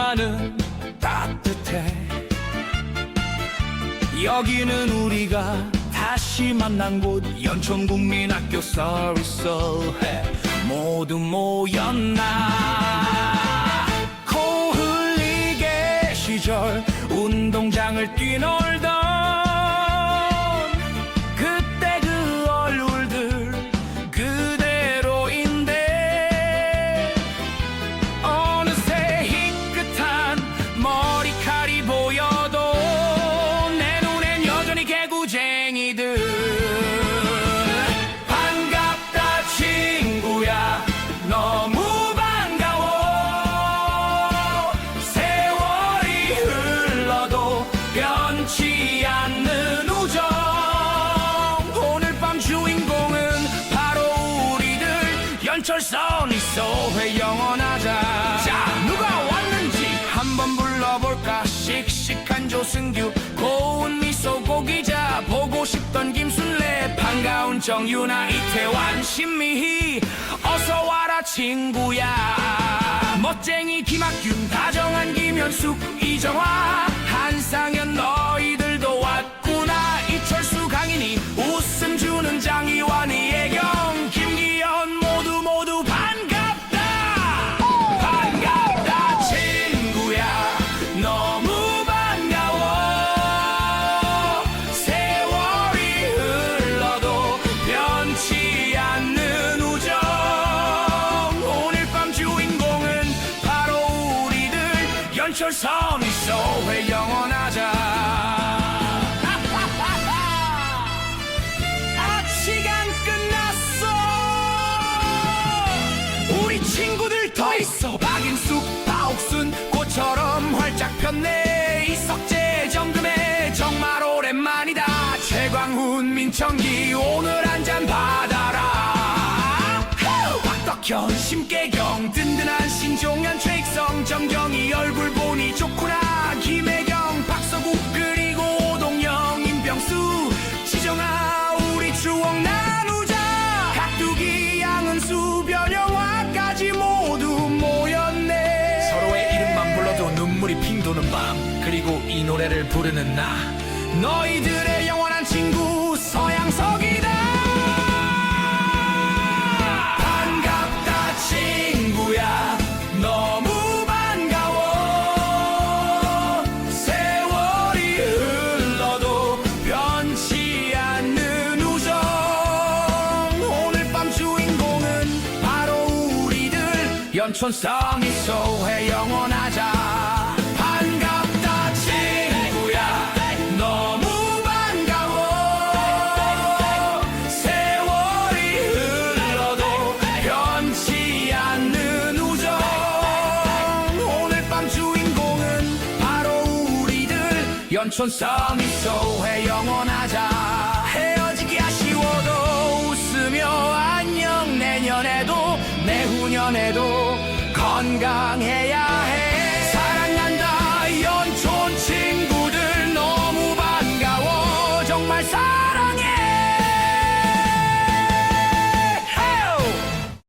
엄마는 따뜻해. 여기는 우리가 다시 만난 곳. 연천국민학교 서비스 해 모두 모였나? 코 흘리게 시절 운동장을 뛰놀 있어회 영원하자. 자 누가 왔는지 한번 불러볼까? 씩씩한 조승규 고운 미소 고기자. 보고 싶던 김순례 반가운 정유나 이태환 신미희. 어서 와라 친구야. 멋쟁이 김학균 다정한 김현숙 이정화. 한상현 너희 연철선 있어회 영원하자. 아 시간 끝났어. 우리 친구들 더 있어. 박인숙 박옥순 꽃처럼 활짝 폈네. 이석재 정금의 정말 오랜만이다. 최광훈 민청기 오늘 한 잔 받아라. 후! 박덕현 심계경 든 불러도 눈물이 핑 도는 밤. 그리고 이 노래를 부르는 나. 너희들의 영원한 친구 서양석이다. 반갑다 친구야. 너무 반가워. 세월이 흘러도 변치 않는 우정. 오늘 밤 주인공은 바로 우리들. 연촌성 있 어회 영원하자. 반갑다 친구야. 너무 반가워. 세월이 흘러도 변치 않는 우정. 오늘 밤 주인공은 바로 우리들. 연촌성 있어회 영원하자 건강해야